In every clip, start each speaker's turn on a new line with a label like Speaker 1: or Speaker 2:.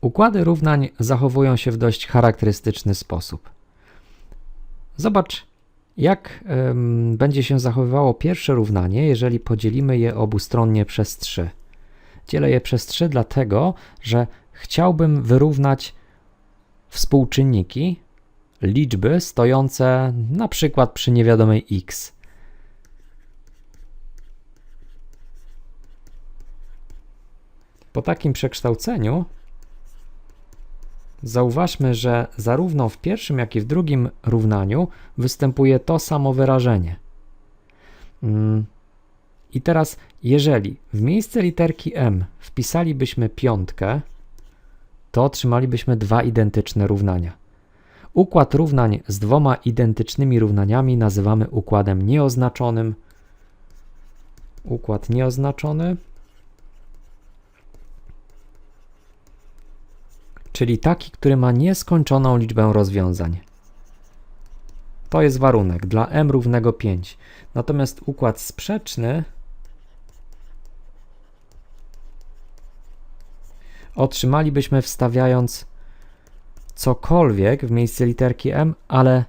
Speaker 1: Układy równań zachowują się w dość charakterystyczny sposób. Zobacz, jak em, będzie się zachowywało pierwsze równanie, jeżeli podzielimy je obustronnie przez 3. Dzielę je przez 3 dlatego, że chciałbym wyrównać współczynniki, liczby stojące na przykład przy niewiadomej x. Po takim przekształceniu zauważmy, że zarówno w pierwszym, jak i w drugim równaniu występuje to samo wyrażenie. Mm. I teraz, jeżeli w miejsce literki m wpisalibyśmy piątkę, to otrzymalibyśmy dwa identyczne równania. Układ równań z dwoma identycznymi równaniami nazywamy układem nieoznaczonym. Układ nieoznaczony, czyli taki, który ma nieskończoną liczbę rozwiązań. To jest warunek dla m równego 5. Natomiast układ sprzeczny otrzymalibyśmy wstawiając cokolwiek w miejsce literki m, ale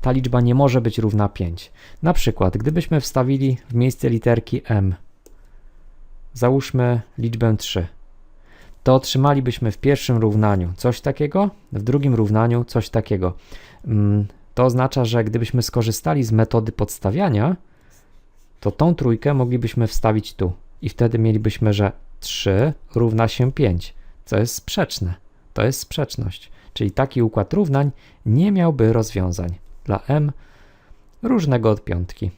Speaker 1: ta liczba nie może być równa 5. Na przykład, gdybyśmy wstawili w miejsce literki m, załóżmy liczbę 3, to otrzymalibyśmy w pierwszym równaniu coś takiego, w drugim równaniu coś takiego. Mm, To oznacza, że gdybyśmy skorzystali z metody podstawiania, to tą trójkę moglibyśmy wstawić tu i wtedy mielibyśmy, że 3 równa się 5, co jest sprzeczne. To jest sprzeczność, czyli taki układ równań nie miałby rozwiązań dla m różnego od piątki.